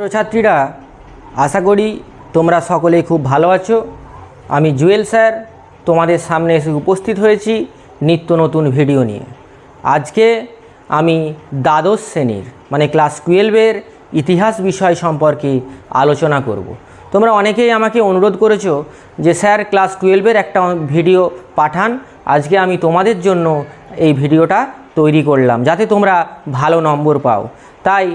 ছাত্রছাত্রীরা, আশা করি তোমরা সকলেই খুব ভালো আছো। আমি জুয়েল স্যার, তোমাদের সামনে এসে উপস্থিত হয়েছি নিত্য নতুন ভিডিও নিয়ে। আজকে আমি দ্বাদশ শ্রেণির মানে ক্লাস টুয়েলভের ইতিহাস বিষয় সম্পর্কে আলোচনা করব। তোমরা অনেকেই আমাকে অনুরোধ করেছ যে স্যার ক্লাস টুয়েলভের একটা ভিডিও পাঠান, আজকে আমি তোমাদের জন্য এই ভিডিওটা তৈরি করলাম, যাতে তোমরা ভালো নম্বর পাও। তাই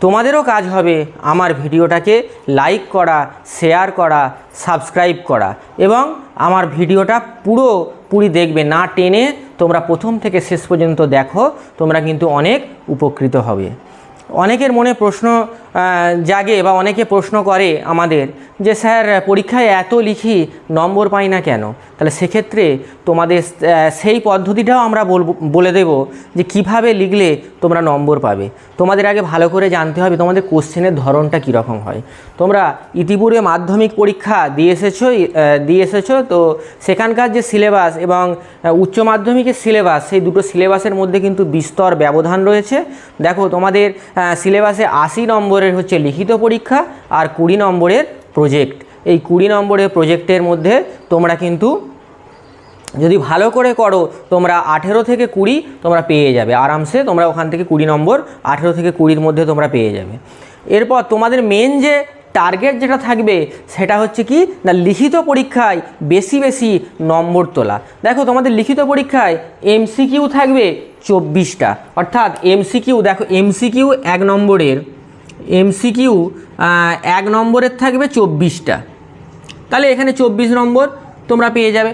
তোমাদেরও কাজ হবে আমার ভিডিওটাকে লাইক করা শেয়ার করা সাবস্ক্রাইব করা এবং আমার ভিডিওটা পুরো পুরি দেখবে। না টেনে তোমরা প্রথম থেকে শেষ পর্যন্ত দেখো, তোমরা কিন্তু অনেক উপকৃত হবে। অনেকের মনে প্রশ্ন জাগে বা অনেকে প্রশ্ন করে আমাদের যে, স্যার, পরীক্ষায় এত লিখি নম্বর পাই না কেন? তাহলে সেক্ষেত্রে তোমাদের সেই পদ্ধতিটাও আমরা বলে দেব যে, কীভাবে লিখলে তোমরা নম্বর পাবে? তোমাদের আগে ভালো করে জানতে হবে তোমাদের কোশ্চেনের ধরনটা কীরকম হয়। তোমরা ইতিপূর্বে মাধ্যমিক পরীক্ষা দিয়ে এসেছ দিয়ে এসেছ, তো সেখানকার যে সিলেবাস এবং উচ্চ মাধ্যমিকের সিলেবাস, সেই দুটো সিলেবাসের মধ্যে কিন্তু বিস্তর ব্যবধান রয়েছে। দেখো, তোমাদের সিলেবাসে আশি নম্বরের হচ্ছে লিখিত পরীক্ষা আর কুড়ি নম্বরের প্রজেক্ট এই কুড়ি নম্বরের প্রজেক্টের মধ্যে তোমরা কিন্তু যদি ভালো করে করো, তোমরা আঠেরো থেকে কুড়ি তোমরা পেয়ে যাবে। আরামসে তোমরা ওখান থেকে কুড়ি নম্বর, আঠেরো থেকে কুড়ির মধ্যে তোমরা পেয়ে যাবে। এরপর তোমাদের মেন যে টার্গেট যেটা থাকবে, সেটা হচ্ছে কি? না, লিখিত পরীক্ষায় বেশি বেশি নম্বর তোলা। দেখো, তোমাদের লিখিত পরীক্ষায় এমসিকিউ থাকবে চব্বিশটা। অর্থাৎ এমসিকিউ দেখো এমসিকিউ এক নম্বরের এমসিকিউ এক নম্বরের থাকবে চব্বিশটা। তাহলে এখানে চব্বিশ নম্বর তোমরা পেয়ে যাবে।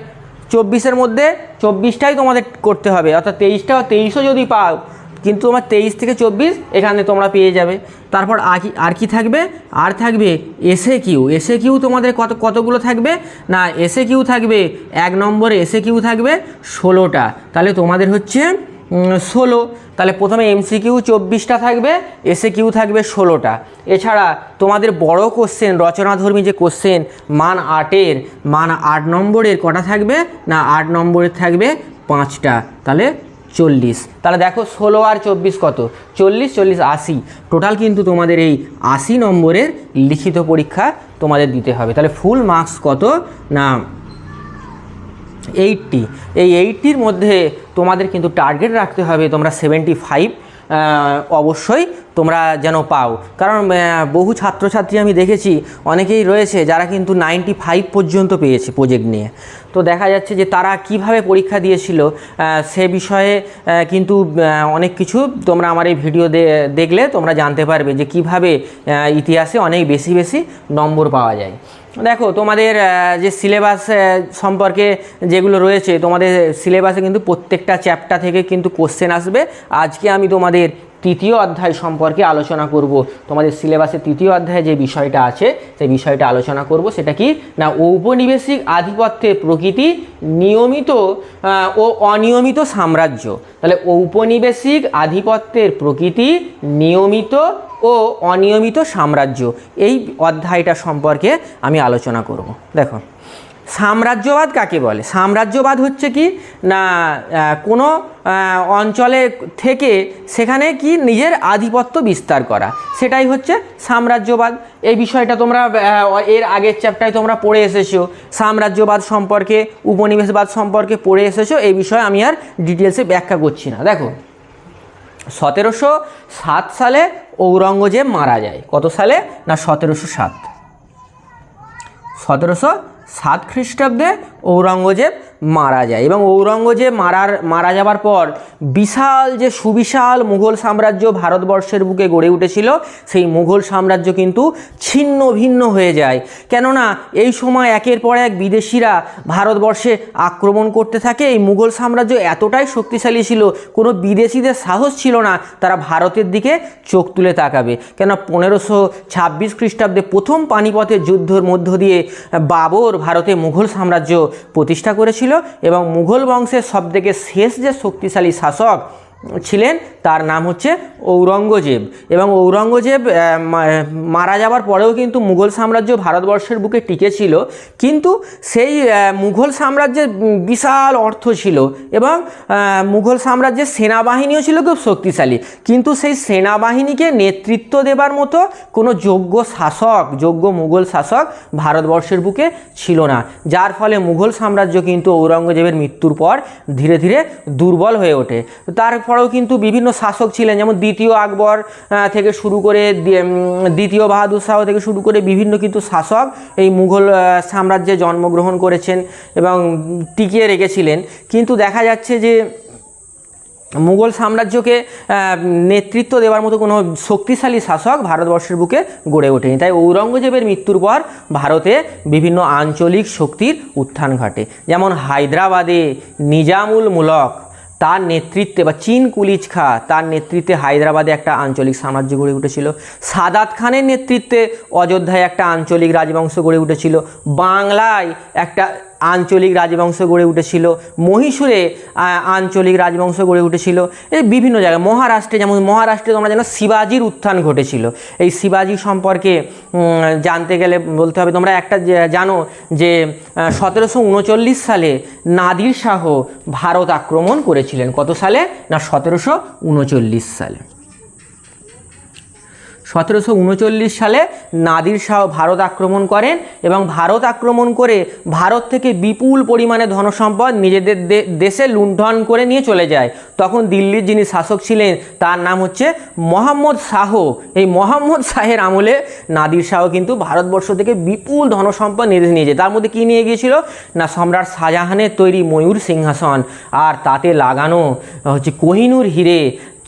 চব্বিশের মধ্যে চব্বিশটাই তোমাদের করতে হবে। অর্থাৎ তেইশটা তেইশও যদি পাও, কিন্তু তোমার তেইশ থেকে চব্বিশ এখানে তোমরা পেয়ে যাবে। তারপর আর কি থাকবে? আর থাকবে এসে কিউ এসে কিউ তোমাদের কত, কতগুলো থাকবে? না এসে কিউ থাকবে, এক নম্বরে এসে কিউ থাকবে ষোলোটা। তাহলে তোমাদের হচ্ছে ষোলো। তাহলে প্রথমে এমসিকিউ চব্বিশটা থাকবে এসে কিউ থাকবে ষোলোটা। এছাড়া তোমাদের বড় কোশ্চেন রচনাধর্মী যে কোশ্চেন মান আটের, মান আট নম্বরের কটা থাকবে? না, আট নম্বরের থাকবে পাঁচটা। তাহলে চল্লিশ। তাহলে দেখো ষোলো আর চব্বিশ কত? চল্লিশ চল্লিশ, আশি। টোটাল কিন্তু তোমাদের এই আশি নম্বরের লিখিত পরীক্ষা তোমাদের দিতে হবে। তাহলে ফুল মার্কস কত? না এইটটি। এই এইটটির মধ্যে তোমাদের কিন্তু টার্গেট রাখতে হবে তোমরা সেভেন্টি ফাইভ অবশ্যই তোমরা যেন পাও। কারণ বহু ছাত্রছাত্রী আমি দেখেছি, অনেকেই রয়েছে যারা কিন্তু নাইনটি ফাইভ পর্যন্ত পেয়েছে প্রজেক্ট নিয়ে। তো দেখা যাচ্ছে যে তারা কীভাবে পরীক্ষা দিয়েছিল সে বিষয়ে কিন্তু অনেক কিছু তোমরা আমার এই ভিডিও দেখলে তোমরা জানতে পারবে যে কীভাবে ইতিহাসে অনেক বেশি বেশি নম্বর পাওয়া যায়। দেখো, তোমাদের যে সিলেবাস সম্পর্কে যেগুলো রয়েছে, তোমাদের সিলেবাসে কিন্তু প্রত্যেকটা চ্যাপ্টার থেকে কিন্তু কোশ্চেন আসবে। আজকে আমি তোমাদের তৃতীয় অধ্যায় সম্পর্কে আলোচনা করব। তোমাদের সিলেবাসের তৃতীয় অধ্যায়ে যে বিষয়টা আছে, সেই বিষয়টা আলোচনা করব। সেটা কি? না, ঔপনিবেশিক আধিপত্যের প্রকৃতি নিয়মিত ও অনিয়মিত সাম্রাজ্য। তাহলে ঔপনিবেশিক আধিপত্যের প্রকৃতি নিয়মিত ও অনিয়মিত সাম্রাজ্য। এই অধ্যায়টা সম্পর্কে আমি আলোচনা করব। দেখো। সাম্রাজ্যবাদ কাকে বলে? সাম্রাজ্যবাদ হচ্ছে কি? না কোনো অঞ্চলে থেকে সেখানে কি নিজের আধিপত্য বিস্তার করা। সেটাই হচ্ছে সাম্রাজ্যবাদ। এই বিষয়টা তোমরা এর আগের চ্যাপ্টারে তোমরা পড়ে এসেছ। সাম্রাজ্যবাদ সম্পর্কে, উপনিবেশবাদ সম্পর্কে পড়ে এসেছ। এই বিষয়ে আমি আর ডিটেলসে ব্যাখ্যা করছি না। দেখো, সতেরোশো সাত সালে ঔরঙ্গজেব মারা যায়। কত সালে? না, সতেরোশো সাত। সতেরোশো সাত খ্রিস্টাব্দে ঔরঙ্গজেব মারা যায় এবং ঔরঙ্গজেব মারার, মারা যাবার পর বিশাল যে সুবিশাল মুঘল সাম্রাজ্য ভারতবর্ষের বুকে গড়ে উঠেছিল, সেই মুঘল সাম্রাজ্য কিন্তু ছিন্ন ভিন্ন হয়ে যায়। কেননা এই সময় একের পর এক বিদেশিরা ভারতবর্ষে আক্রমণ করতে থাকে। এই মুঘল সাম্রাজ্য এতটাই শক্তিশালী ছিল, কোনো বিদেশিদের সাহস ছিল না, তারা ভারতের দিকে চোখ তুলে তাকাবে। কেন পনেরোশো ছাব্বিশ খ্রিস্টাব্দে প্রথম পানিপথের যুদ্ধর মধ্য দিয়ে বাবর ভারতে মুঘল সাম্রাজ্য প্রতিষ্ঠা করেছিল। এবং মুঘল বংশের সবথেকে শেষ যে শক্তিশালী শাসক ছিলেন, তার নাম হচ্ছে ঔরঙ্গজেব। এবং ঔরঙ্গজেব মারা যাওয়ার পরেও কিন্তু মুঘল সাম্রাজ্য ভারতবর্ষের বুকে টিকে ছিল। কিন্তু সেই মুঘল সাম্রাজ্যের বিশাল অর্থ ছিল এবং মুঘল সাম্রাজ্যের সেনাবাহিনীও ছিল খুব শক্তিশালী। কিন্তু সেই সেনাবাহিনীকে নেতৃত্ব দেবার মতো কোনো যোগ্য শাসক, যোগ্য মুঘল শাসক ভারতবর্ষের বুকে ছিল না। যার ফলে মুঘল সাম্রাজ্য কিন্তু ঔরঙ্গজেবের মৃত্যুর পর ধীরে ধীরে দুর্বল হয়ে ওঠে। তারপরেও কিন্তু বিভিন্ন শাসক ছিলেন, যেমন দ্বিতীয় আকবর থেকে শুরু করে দ্বিতীয় বাহাদুর শাহ থেকে শুরু করে বিভিন্ন কিন্তু শাসক এই মুঘল সাম্রাজ্যে জন্মগ্রহণ করেছেন এবং টিকিয়ে রেখেছিলেন। কিন্তু দেখা যাচ্ছে যে মুঘল সাম্রাজ্যকে নেতৃত্ব দেওয়ার মতো কোনো শক্তিশালী শাসক ভারতবর্ষের বুকে গড়ে ওঠেনি। তাই ঔরঙ্গজেবের মৃত্যুর পর ভারতে বিভিন্ন আঞ্চলিক শক্তির উত্থান ঘটে। যেমন হায়দ্রাবাদে নিজামুল মুলক তার নেতৃত্বে বা চীন কুলিজ খা, তার নেতৃত্বে হায়দ্রাবাদে একটা আঞ্চলিক সাম্রাজ্য গড়ে উঠেছিল। সাদাত খানের নেতৃত্বে অযোধ্যায় একটা আঞ্চলিক রাজবংশ গড়ে উঠেছিল। বাংলায় একটা আঞ্চলিক রাজবংশ গড়ে উঠেছিল, মহীশূরে আঞ্চলিক রাজবংশ গড়ে উঠেছিল, এই বিভিন্ন জায়গায়, মহারাষ্ট্রে যেমন, মহারাষ্ট্রে তোমরা যেন শিবাজির উত্থান ঘটেছিল। এই শিবাজি সম্পর্কে জানতে গেলে বলতে হবে, তোমরা একটা জানো যে সতেরোশো উনচল্লিশ সালে নাদির শাহ ভারত আক্রমণ করেছিলেন, কত সালে? না, সতেরোশো উনচল্লিশ সালে। সতেরোশো উনচল্লিশ সালে নাদির শাহ ভারত আক্রমণ করেন এবং ভারত আক্রমণ করে ভারত থেকে বিপুল পরিমাণে ধনসম্পদ নিজেদের দেশে লুণ্ঠন করে নিয়ে চলে যায়। তখন দিল্লির যিনি শাসক ছিলেন, তার নাম হচ্ছে মোহাম্মদ শাহ। এই মোহাম্মদ শাহের আমলে নাদির শাহ কিন্তু ভারতবর্ষ থেকে বিপুল ধনসম্পদ নিয়ে নিয়ে যায়। তার মধ্যে কী নিয়ে গিয়েছিল? না, সম্রাট শাহজাহানের তৈরি ময়ূর সিংহাসন। আর তাতে লাগানো হচ্ছে কোহিনুর হিরে।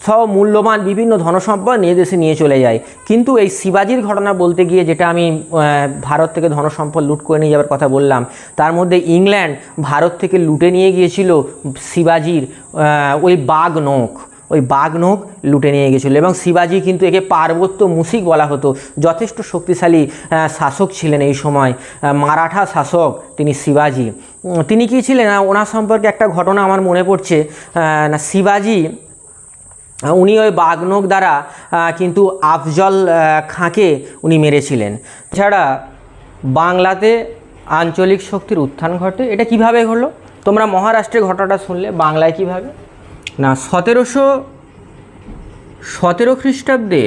সব মূল্যবান বিভিন্ন ধনসম্পদ নিয়ে দেশে নিয়ে চলে যায়। কিন্তু এই শিবাজির ঘটনা বলতে গিয়ে যেটা আমি ভারত থেকে ধনসম্পদ লুট করে নিয়ে যাওয়ার কথা বললাম, তার মধ্যে ইংল্যান্ড ভারত থেকে লুটে নিয়ে গিয়েছিল শিবাজির ওই বাঘ নখ। ওই বাঘ নখ লুটে নিয়ে গেছিল এবং শিবাজি কিন্তু একে পার্বত্য মুসিক বলা হতো। যথেষ্ট শক্তিশালী শাসক ছিলেন এই সময়। মারাঠা শাসক তিনি শিবাজি। তিনি কী ছিলেন? ওনার সম্পর্কে একটা ঘটনা আমার মনে পড়ছে। না, শিবাজি উনি ওই বাগনক দ্বারা কিন্তু আফজল খাঁকে উনি মেরেছিলেন। এছাড়া বাংলাতে আঞ্চলিক শক্তির উত্থান ঘটে, এটা কীভাবে হলো? তোমরা মহারাষ্ট্রের ঘটনাটা শুনলে, বাংলায় কীভাবে? না, সতেরোশো, সতেরো খ্রিস্টাব্দে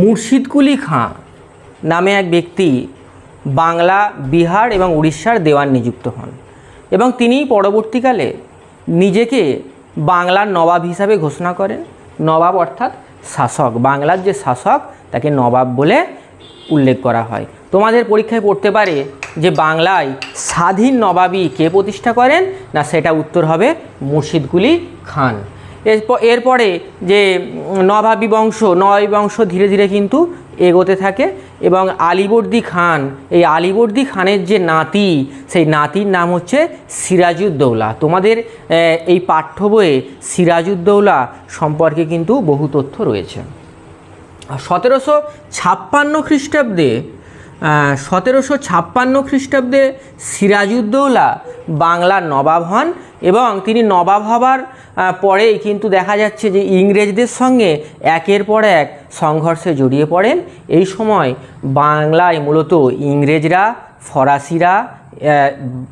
মুর্শিদকুলি খাঁ নামে এক ব্যক্তি বাংলা, বিহার এবং উড়িষ্যার দেওয়ান নিযুক্ত হন এবং তিনি পরবর্তীকালে নিজেকে বাংলার নবাব হিসাবে ঘোষণা করেন। নবাব অর্থাৎ শাসক। বাংলার যে শাসক, তাকে নবাব বলে উল্লেখ করা হয়। তোমাদের পরীক্ষায় পড়তে পারে যে বাংলায় স্বাধীন নবাবী কে প্রতিষ্ঠা করেন, না সেটা উত্তর হবে মুর্শিদকুলি খান। এরপরে যে নবাবী বংশ নবাবী বংশ ধীরে ধীরে কিন্তু এগোতে থাকে এবং আলিবর্দি খান, এই আলিবর্দি খানের যে নাতি, সেই নাতির নাম হচ্ছে সিরাজউদ্দৌলা। তোমাদের এই পাঠ্য বইয়ে সিরাজউদ্দৌলা সম্পর্কে কিন্তু বহু তথ্য রয়েছে। সতেরোশো ছাপ্পান্ন খ্রিস্টাব্দে সতেরোশো ছাপ্পান্ন খ্রিস্টাব্দে সিরাজউদ্দৌলা বাংলার নবাব হন। এবং তিনি নবাব হবার পরেই কিন্তু দেখা যাচ্ছে যে ইংরেজদের সঙ্গে একের পর এক সংঘর্ষে জড়িয়ে পড়েন। এই সময় বাংলায় মূলত ইংরেজরা, ফরাসিরা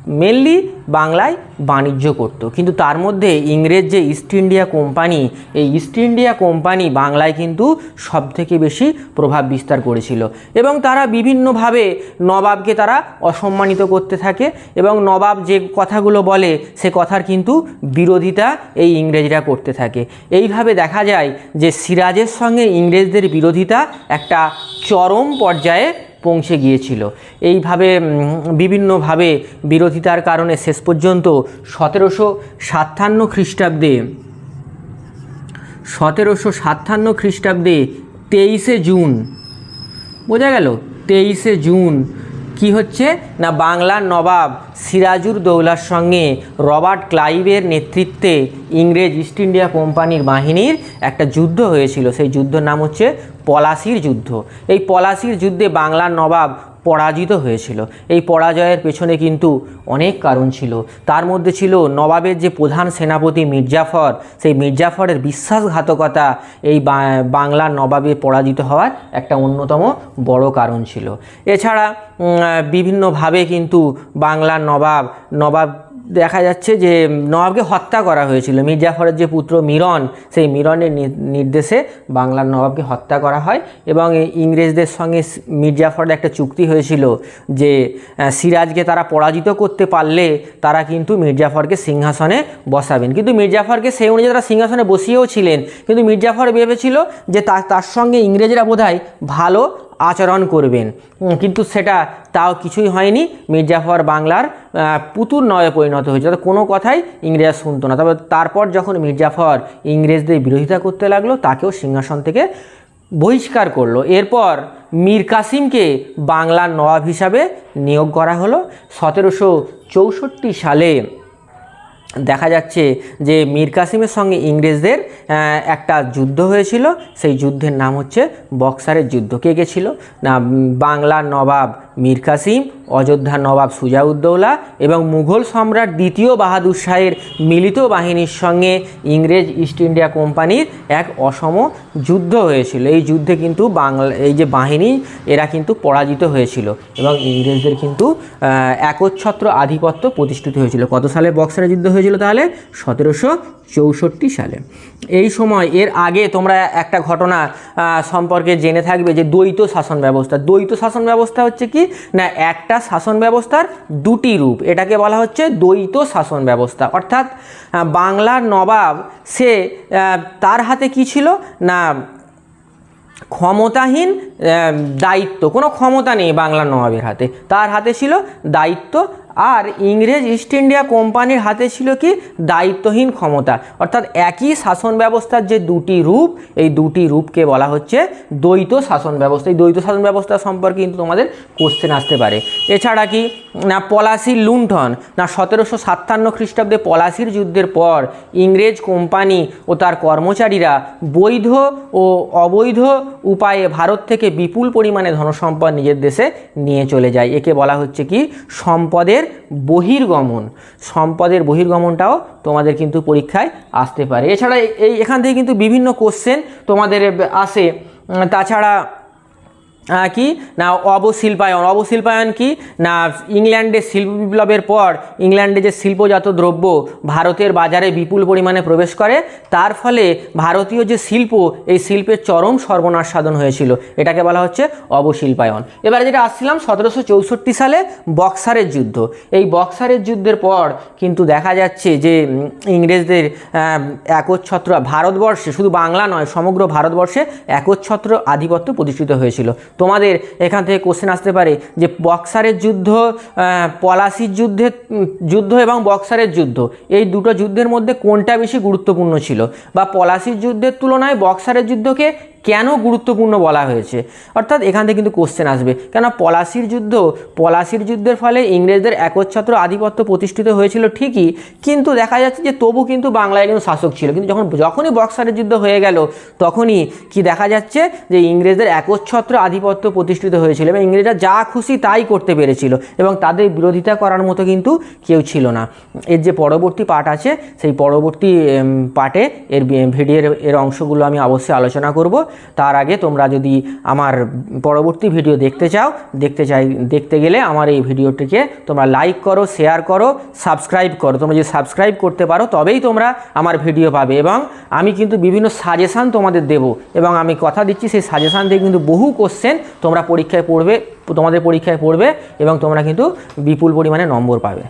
মেনলি বাংলায় বাণিজ্য করত। কিন্তু তার মধ্যে ইংরেজ যে ইস্ট ইন্ডিয়া কোম্পানি এই ইস্ট ইন্ডিয়া কোম্পানি বাংলায় কিন্তু সবথেকে বেশি প্রভাব বিস্তার করেছিল। এবং তারা বিভিন্নভাবে নবাবকে তারা অসম্মানিত করতে থাকে এবং নবাব যে কথাগুলো বলে, সে কথার কিন্তু বিরোধিতা এই ইংরেজরা করতে থাকে। এইভাবে দেখা যায় যে সিরাজের সঙ্গে ইংরেজদের বিরোধিতা একটা চরম পর্যায়ে পৌঁছে গিয়েছিল। এইভাবে বিভিন্নভাবে বিরোধিতার কারণে শেষ পর্যন্ত সতেরোশো সাতান্ন খ্রিস্টাব্দে, সতেরোশো সাতান্ন খ্রিস্টাব্দে তেইশে জুন, বোঝা গেল? তেইশে জুন কি হচ্ছে? না, বাংলার নবাব সিরাজুর দৌলার সঙ্গে রবার্ট ক্লাইভের নেতৃত্বে ইংরেজ ইস্ট ইন্ডিয়া কোম্পানির বাহিনীর একটা যুদ্ধ হয়েছিল। সেই যুদ্ধের নাম হচ্ছে পলাশির যুদ্ধ। এই পলাশির যুদ্ধে বাংলার নবাব পরাজিত হয়েছিল। এই পরাজয়ের পেছনে কিন্তু অনেক কারণ ছিল। তার মধ্যে ছিল নবাবের যে প্রধান সেনাপতি মির্জাফর, সেই মির্জাফরের বিশ্বাসঘাতকতা এই বাংলার নবাবে পরাজিত হওয়ার একটা অন্যতম বড় কারণ ছিল। এছাড়া বিভিন্নভাবে কিন্তু বাংলার নবাব নবাব দেখা যাচ্ছে যে নবাবকে হত্যা করা হয়েছিল। মির্জাফরের যে পুত্র মিরন, সেই মিরনের নির্দেশে বাংলার নবাবকে হত্যা করা হয় এবং ইংরেজদের সঙ্গে মির্জাফরের একটা চুক্তি হয়েছিল যে সিরাজকে তারা পরাজিত করতে পারলে তারা কিন্তু মির্জাফরকে সিংহাসনে বসাবেন। কিন্তু মির্জাফরকে সেই অনুযায়ী তারা সিংহাসনে বসিয়েও ছিলেন। কিন্তু মির্জাফর ভেবেছিল যে তার সঙ্গে ইংরেজরা বোধহয় ভালো আচরণ করবেন। কিন্তু সেটা তাও কিছুই হয়নি। মির্জাফর বাংলার পুতুর নয়ে পরিণত হয়েছে। অর্থাৎ কোনো কথাই ইংরেজরা শুনতো না। তবে তারপর যখন মির্জাফর ইংরেজদের বিরোধিতা করতে লাগল, তাকেও সিংহাসন থেকে বহিষ্কার করল। এরপর মীর কাসিমকে বাংলার নবাব হিসাবে নিয়োগ করা হলো। সতেরোশো চৌষট্টি সালে দেখা যাচ্ছে যে মীর কাসিমের সঙ্গে ইংরেজদের একটা যুদ্ধ হয়েছিল। সেই যুদ্ধের নাম হচ্ছে বক্সারের যুদ্ধ। কে কে ছিল? না বাংলার নবাব মীর কাসিম অযোধ্যার নবাব সুজাউদ্দৌলা এবং মুঘল সম্রাট দ্বিতীয় বাহাদুর শাহের মিলিত বাহিনীর সঙ্গে ইংরেজ ইস্ট ইন্ডিয়া কোম্পানির এক অসম যুদ্ধ হয়েছিল। এই যুদ্ধে কিন্তু বাংলা, এই যে বাহিনী, এরা কিন্তু পরাজিত হয়েছিল এবং ইংরেজদের কিন্তু একচ্ছত্র আধিপত্য প্রতিষ্ঠিত হয়েছিল। কত সালে বক্সারের যুদ্ধ হয়েছিল তাহলে? সতেরোশো চৌষট্টি সালে। এই সময়, এর আগে তোমরা একটা ঘটনা সম্পর্কে জেনে থাকবে যে দ্বৈত শাসন ব্যবস্থা। দ্বৈত শাসন ব্যবস্থা হচ্ছে কি? না একটা শাসন ব্যবস্থার দুটি রূপ। এটাকে বলা হচ্ছে দ্বৈত শাসন ব্যবস্থা। অর্থাৎ বাংলার নবাব, সে তার হাতে কি ছিল? না, ক্ষমতাহীন দায়িত্ব। কোনো ক্ষমতা নেই বাংলার নবাবের হাতে। তার হাতে ছিল দায়িত্ব আর ইংরেজ ইস্ট ইন্ডিয়া কোম্পানির হাতে ছিল কি? দায়িত্বহীন ক্ষমতা। অর্থাৎ একই শাসন ব্যবস্থার যে দুটি রূপ, এই দুটি রূপকে বলা হচ্ছে দ্বৈত শাসন ব্যবস্থা। এই দ্বৈত শাসন ব্যবস্থা সম্পর্কে কিন্তু তোমাদের কোশ্চেন আসতে পারে। এছাড়া কি? না পলাশির লুণ্ঠন। না, সতেরোশো সাতান্ন খ্রিস্টাব্দে পলাশির যুদ্ধের পর ইংরেজ কোম্পানি ও তার কর্মচারীরা বৈধ ও অবৈধ উপায়ে ভারত থেকে বিপুল পরিমাণে ধনসম্পদ নিজের দেশে নিয়ে চলে যায়। একে বলা হচ্ছে কি? সম্পদের বহির্গমন। সম্পদের বহির্গমনটাও তোমাদের কিন্তু পরীক্ষায় আসতে পারে। এছাড়া এই এখান থেকে কিন্তু বিভিন্ন কোশ্চেন তোমাদের আসে। তাছাড়া কি? না, অবশিল্পায়ন। অবশিল্পায়ন কি? না, ইংল্যান্ডে শিল্প বিপ্লবের পর ইংল্যান্ডে যে শিল্পজাত দ্রব্য ভারতের বাজারে বিপুল পরিমাণে প্রবেশ করে, তার ফলে ভারতীয় যে শিল্প, এই শিল্পের চরম সর্বনাশ সাধন হয়েছিল। এটাকে বলা হচ্ছে অবশিল্পায়ন। এবারে যেটা আসছিলাম, সতেরোশো চৌষট্টি সালে বক্সারের যুদ্ধ। এই বক্সারের যুদ্ধের পর কিন্তু দেখা যাচ্ছে যে ইংরেজদের একচ্ছত্র ভারতবর্ষে, শুধু বাংলা নয়, সমগ্র ভারতবর্ষে একচ্ছত্র আধিপত্য প্রতিষ্ঠিত হয়েছিল। তোমাদের এখান থেকে কোশ্চেন আসতে পারে যে বক্সারের যুদ্ধ পলাশির যুদ্ধের যুদ্ধ এবং বক্সারের যুদ্ধ, এই দুটো যুদ্ধের মধ্যে কোনটা বেশি গুরুত্বপূর্ণ ছিল? বা পলাশির যুদ্ধের তুলনায় বক্সারের যুদ্ধকে কেন গুরুত্বপূর্ণ বলা হয়েছে? অর্থাৎ এখান থেকে কিন্তু কোশ্চেন আসবে। কেন পলাশির যুদ্ধ, পলাশির যুদ্ধের ফলে ইংরেজদের একচ্ছত্র আধিপত্য প্রতিষ্ঠিত হয়েছিল ঠিকই, কিন্তু দেখা যাচ্ছে যে তবু কিন্তু বাংলায় কিন্তু শাসক ছিল। কিন্তু যখন, যখনই বক্সারের যুদ্ধ হয়ে গেল, তখনই কি দেখা যাচ্ছে যে ইংরেজদের একচ্ছত্র আধিপত্য প্রতিষ্ঠিত হয়েছিল এবং ইংরেজরা যা খুশি তাই করতে পেরেছিল এবং তাদের বিরোধিতা করার মতো কিন্তু কেউ ছিল না। এর যে পরবর্তী পার্ট আছে, সেই পরবর্তী পার্টে এর ভিডিওর, এর অংশগুলো আমি অবশ্যই আলোচনা করব। তার আগে তোমরা যদি আমার পরবর্তী ভিডিও দেখতে চাও, দেখতে চাই, দেখতে গেলে আমার এই ভিডিওটিকে তোমরা লাইক করো শেয়ার করো সাবস্ক্রাইব করো। তোমরা যদি সাবস্ক্রাইব করতে পারো, তবেই তোমরা আমার ভিডিও পাবে এবং আমি কিন্তু বিভিন্ন সাজেশান তোমাদের দেব এবং আমি কথা দিচ্ছি, সেই সাজেশান থেকে কিন্তু বহু কোশ্চেন তোমরা পরীক্ষায় পড়বে, তোমাদের পরীক্ষায় পড়বে এবং তোমরা কিন্তু বিপুল পরিমাণে নম্বর পাবে।